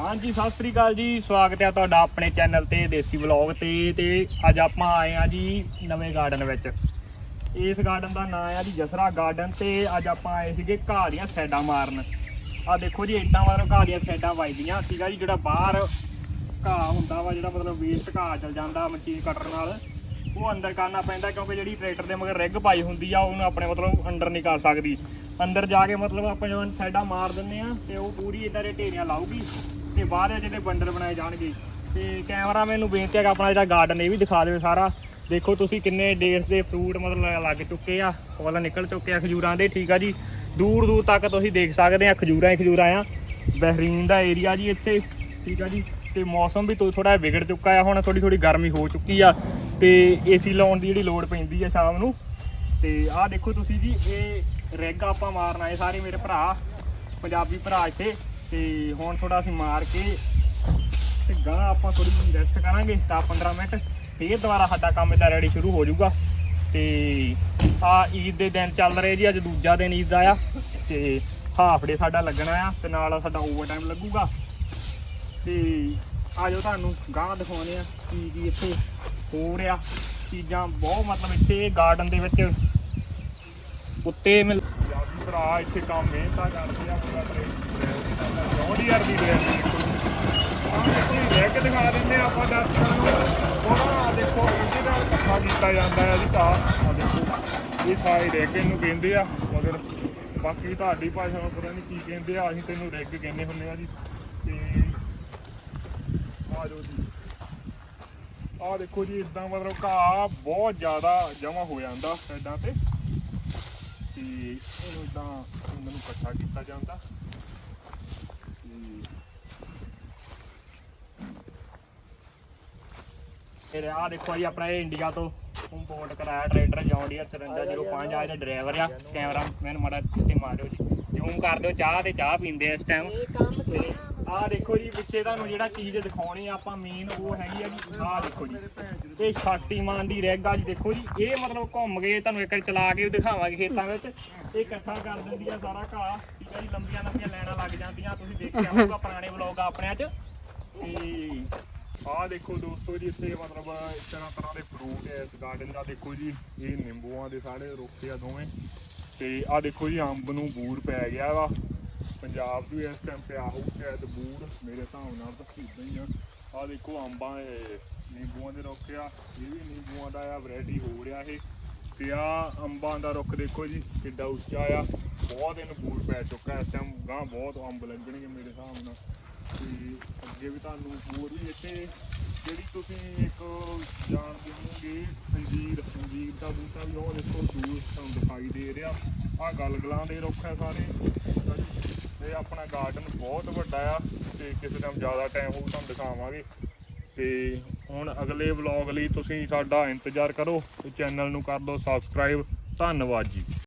ਹਾਂਜੀ, ਸਤਿ ਸ੍ਰੀ ਅਕਾਲ ਜੀ। ਸਵਾਗਤ ਹੈ ਤੁਹਾਡਾ ਆਪਣੇ ਚੈਨਲ ਤੇ, ਦੇਸੀ ਵਲੌਗ ਤੇ। ਤੇ ਅੱਜ ਆਪਾਂ ਆਏ ਆ ਜੀ ਨਵੇਂ ਗਾਰਡਨ ਵਿੱਚ। ਇਸ ਗਾਰਡਨ ਦਾ ਨਾਮ ਆ ਜੀ ਜਸਰਾ ਗਾਰਡਨ ਤੇ ਅੱਜ ਆਪਾਂ ਆਏ ਸੀਗੇ ਘਾਹ ਦੀਆਂ ਸਾਈਡਾਂ ਮਾਰਨ। ਆ ਦੇਖੋ ਜੀ ਇਦਾਂ ਮਤਲਬ ਘਾਹ ਦੀਆਂ ਸਾਈਡਾਂ ਵੱਜਦੀਆਂ ਸੀਗਾ ਜੀ, ਜਿਹੜਾ ਬਾਹਰ ਘਾਹ ਹੁੰਦਾ ਵਾ, ਜਿਹੜਾ ਮਤਲਬ ਵੇਸਟ ਘਾਹ ਚਲ ਜਾਂਦਾ ਮਸ਼ੀਨ ਕੱਟਣ ਨਾਲ। ਉਹ ਅੰਦਰ ਕਰਨਾ ਪੈਂਦਾ ਕਿਉਂਕਿ ਜਿਹੜੀ ਟਰੈਕਟਰ ਦੇ ਮਗਰ ਰਿੱਗ ਪਾਈ ਹੁੰਦੀ ਆ, ਉਹਨੂੰ ਆਪਣੇ ਮਤਲਬ ਅੰਦਰ ਨਹੀਂ ਕਰ ਸਕਦੀ। ਅੰਦਰ ਜਾ ਕੇ ਮਤਲਬ ਆਪਾਂ ਜਦੋਂ ਸਾਈਡਾਂ ਮਾਰ ਦਿੰਦੇ ਆ, ਤੇ ਉਹ ਪੂਰੀ ਇਦਾਂ ਦੇ ਢੇਰੀਆਂ ਲਾਊਗੀ। ਤੇ ਬਾਅਦ ਵਿੱਚ ਇਹਦੇ ਬੰਡਲ ਬਣਾਏ ਜਾਣਗੇ। ਤੇ ਕੈਮਰਾਮੈਨ ਨੂੰ ਬੇਨਤੀ ਹੈ ਕਿ ਆਪਣਾ ਜਿਹੜਾ ਗਾਰਡਨ ਇਹ ਵੀ ਦਿਖਾ ਦੇਵੇ ਸਾਰਾ। ਦੇਖੋ ਤੁਸੀਂ ਕਿੰਨੇ ਡੇਟਸ ਦੇ ਫਰੂਟ ਮਤਲਬ ਲੱਗ ਚੁੱਕੇ ਆ, ਫੁੱਲ ਨਿਕਲ ਚੁੱਕੇ ਆ ਖਜੂਰਾਂ ਦੇ, ਠੀਕ ਆ ਜੀ। ਦੂਰ ਦੂਰ ਤੱਕ ਤੁਸੀਂ ਦੇਖ ਸਕਦੇ ਆ, ਖਜੂਰਾਂ ਹੀ ਖਜੂਰਾਂ ਆ। ਬਹਿਰੀਨ ਦਾ ਏਰੀਆ ਜੀ ਇੱਥੇ, ਠੀਕ ਆ ਜੀ। ਤੇ ਮੌਸਮ ਵੀ ਥੋੜਾ ਵਿਗੜ ਚੁੱਕਾ ਆ, ਹੁਣ ਥੋੜੀ ਥੋੜੀ ਗਰਮੀ ਹੋ ਚੁੱਕੀ ਆ। ਤੇ ਏਸੀ ਲਾਉਣ ਦੀ ਜਿਹੜੀ ਲੋੜ ਪੈਂਦੀ ਆ ਸ਼ਾਮ ਨੂੰ। ਤੇ ਆਹ ਦੇਖੋ ਤੁਸੀਂ ਜੀ, ਇਹ ਰਿਗ ਆਪਾਂ ਮਾਰਨਾ ਹੈ ਸਾਰੇ ਮੇਰੇ ਭਰਾ, ਪੰਜਾਬੀ ਭਰਾ ਇੱਥੇ। ਤੇ ਹੁਣ ਥੋੜਾ ਅਸੀਂ ਮਾਰ ਕੇ ਤੇ ਗਾਂ ਆਪਾਂ ਥੋੜੀ ਜਿਹੀ ਰੈਸਟ ਕਰਾਂਗੇ ਤਾਂ 15 ਮਿੰਟ, ਫੇਰ ਦੁਬਾਰਾ ਸਾਡਾ ਕੰਮ ਇਹਦਾ ਰੈਡੀ ਸ਼ੁਰੂ ਹੋ ਜਾਊਗਾ। ਤੇ ਆ ਈਦ ਦੇ ਦਿਨ ਚੱਲ ਰਹੇ ਜੀ, ਅੱਜ ਦੂਜਾ ਦਿਨ ਈਦ ਦਾ ਆ ਤੇ ਹਾਫ ਡੇ ਸਾਡਾ ਲੱਗਣਾ ਆ ਤੇ ਨਾਲ ਸਾਡਾ ਓਵਰ ਟਾਈਮ ਲੱਗੂਗਾ। ਤੇ ਜਾਓ ਤੁਹਾਨੂੰ ਗਾਂ ਦਿਖਾਉਣੇ ਆ ਕੀ ਕੀ ਇੱਥੇ ਹੋ ਰਿਹਾ। ਚੀਜ਼ਾਂ ਬਹੁਤ ਮਤਲਬ ਇੱਥੇ ਗਾਰਡਨ ਦੇ ਵਿੱਚ ਉੱਤੇ ਮਿਲ ਭਰਾ, ਇੱਥੇ ਕੰਮ ਮਿਹਨਤਾਂ ਕਰਦੇ ਆ ਪੂਰਾ ਟ੍ਰੇਨ 25000 ਦੀ ਗਾਰੰਟੀ ਕੋਈ ਲੈ ਕੇ ਦਿਖਾ ਦਿੰਦੇ ਆਪਾਂ ਦਰਸ਼ਕਾਂ ਨੂੰ। ਉਹਨਾਂ ਦੇਖੋ, ਇਹਦੇ ਨਾਲ ਕੱਖਾ ਕੀਤਾ ਜਾਂਦਾ ਹੈ ਜੀ ਘਾਹ ਆ ਦੇਖੋ, ਇਹ ਸਾਰੇ ਰੈਗ ਇਹਨੂੰ ਕਹਿੰਦੇ ਆ, ਮਗਰ ਬਾਕੀ ਤੁਹਾਡੀ ਭਾਸ਼ਾ ਵਿੱਚ ਪਤਾ ਨਹੀਂ ਕੀ ਕਹਿੰਦੇ ਆ, ਅਸੀਂ ਤੈਨੂੰ ਰੈਗ ਕਹਿੰਦੇ ਹੁੰਦੇ ਆ ਜੀ। ਤੇ ਆ ਜਾਓ ਜੀ। ਆ ਦੇਖੋ ਜੀ, ਇਦਾਂ ਮਤਲਬ ਘਾਹ ਬਹੁਤ ਜ਼ਿਆਦਾ ਜਮਾ ਹੋ ਜਾਂਦਾ ਸਾਈਡਾਂ ਤੇ। ਤੇ ਇਹਨੂੰ ਇਦਾਂ ਇਹਨਾਂ ਨੂੰ ਇਕੱਠਾ ਕੀਤਾ ਜਾਂਦਾ। ਫਿਰ ਆ ਦੇਖੋ ਜੀ ਆਪਣਾ ਇਹ ਇੰਡੀਆ ਤੋਂ ਇੰਪੋਰਟ ਕਰਾਇਆ ਟਰੈਕਟਰ ਜੌਂਡੀਅਰ 5405 ਆ ਇਹਦਾ ਡਰਾਈਵਰ ਆ ਕੈਮਰਾਮੈਨ ਮਾੜਾ ਤੇ ਮਾਰਿਓ ਜੀ। ਜ਼ੂਮ ਕਰ ਦਿਓ, ਚਾਹ ਤੇ ਚਾਹ ਪੀਂਦੇ ਆ ਇਸ ਟਾਈਮ ਆ ਦੇਖੋ ਜੀ ਪਿੱਛੇ ਤੁਹਾਨੂੰ ਜਿਹੜਾ ਚੀਜ਼ ਦਿਖਾਉਣੀ ਆ ਆਪਾਂ ਮੇਨ ਉਹ ਹੈਗੀ ਆ ਜੀ। ਆ ਦੇਖੋ ਜੀ, ਇਹ ਸ਼ਕਤੀਮਾਨ ਦੀ ਰੈਗ ਆ ਜੀ, ਦੇਖੋ ਜੀ। ਇਹ ਮਤਲਬ ਘੁੰਮ ਕੇ ਤੁਹਾਨੂੰ ਇੱਕ ਵਾਰੀ ਚਲਾ ਕੇ ਦਿਖਾਵਾਂਗੇ ਖੇਤਾਂ ਵਿੱਚ। ਇਹ ਇਕੱਠਾ ਕਰ ਦਿੰਦੀ ਆ ਸਾਰਾ ਘਾਹ। ਠੀਕ ਆ ਜੀ, ਲੰਬੀਆਂ ਲੰਬੀਆਂ ਲਾਈਨਾਂ ਲੱਗ ਜਾਂਦੀਆਂ। ਤੁਸੀਂ ਦੇਖਿਆ ਹੋਊਗਾ ਪੁਰਾਣੇ ਵਲੌਗ ਆਪਣਿਆਂ 'ਚ। ਤੇ ਆਹ ਦੇਖੋ ਦੋਸਤੋ ਜੀ, ਇੱਥੇ ਮਤਲਬ ਇਸ ਤਰ੍ਹਾਂ ਤਰ੍ਹਾਂ ਦੇ ਫਰੂਟ ਹੈ ਇਸ ਗਾਰਡਨ ਦਾ। ਦੇਖੋ ਜੀ, ਇਹ ਨਿੰਬੂਆਂ ਦੇ ਸਾਰੇ ਰੁੱਖ ਆ ਦੋਵੇਂ। ਤੇ ਆਹ ਦੇਖੋ ਜੀ, ਅੰਬ ਨੂੰ ਬੂਰ ਪੈ ਗਿਆ ਵਾ। ਪੰਜਾਬ ਵੀ ਇਸ ਟਾਈਮ ਪਿਆ ਹੋਊ ਸ਼ਾਇਦ ਬੂਰ ਮੇਰੇ ਹਿਸਾਬ ਨਾਲ ਤਾਂ ਇਦਾਂ ਹੀ ਆ। ਆਹ ਦੇਖੋ ਅੰਬਾਂ ਇਹ ਨਿੰਬੂਆਂ ਦੇ ਰੁੱਖ ਆ, ਇਹ ਵੀ ਨਿੰਬੂਆਂ ਦਾ ਆ ਵੈਰਾਈਟੀ ਹੋ ਰਿਹਾ ਇਹ। ਤੇ ਆ ਅੰਬਾਂ ਦਾ ਰੁੱਖ ਦੇਖੋ ਜੀ, ਕਿੱਡਾ ਉੱਚਾ ਆ। ਬਹੁਤ ਇਹਨੂੰ ਬੂਰ ਪੈ ਚੁੱਕਾ ਇਸ ਟਾਈਮ ਗਾਂ ਬਹੁਤ ਅੰਬ ਲੱਗਣਗੇ ਮੇਰੇ ਹਿਸਾਬ ਨਾਲ। ਤੇ ਅੱਗੇ ਵੀ ਤੁਹਾਨੂੰ ਹੋਰ ਵੀ ਇੱਥੇ ਜਿਹੜੀ ਤੁਸੀਂ ਇੱਕ ਜਾਣਦੇ ਹੋਵੋਗੇ ਅੰਜੀਰ ਅੰਜੀਰ ਦਾ ਬੂਟਾ ਵੀ ਉਹ ਦੇਖੋ ਦੂਰ ਤੁਹਾਨੂੰ ਦਿਖਾਈ ਦੇ ਰਿਹਾ। ਆ ਗਲਗਲਾਂ ਦੇ ਰੁੱਖ ਆ ਸਾਰੇ। ਆਪਣਾ ਗਾਰਡਨ ਬਹੁਤ ਵੱਡਾ ਆ ਤੇ ਕਿਸੇ ਟਾਈਮ ਜ਼ਿਆਦਾ ਟਾਈਮ ਹੋਊ ਤੁਹਾਨੂੰ ਦਿਖਾਵਾਂਗੇ। ਤੇ ਹੁਣ ਅਗਲੇ ਵਲੌਗ ਲਈ ਤੁਸੀਂ ਸਾਡਾ ਇੰਤਜ਼ਾਰ ਕਰੋ ਤੇ ਚੈਨਲ ਨੂੰ ਕਰ ਦਿਓ ਸਬਸਕ੍ਰਾਈਬ ਧੰਨਵਾਦ ਜੀ।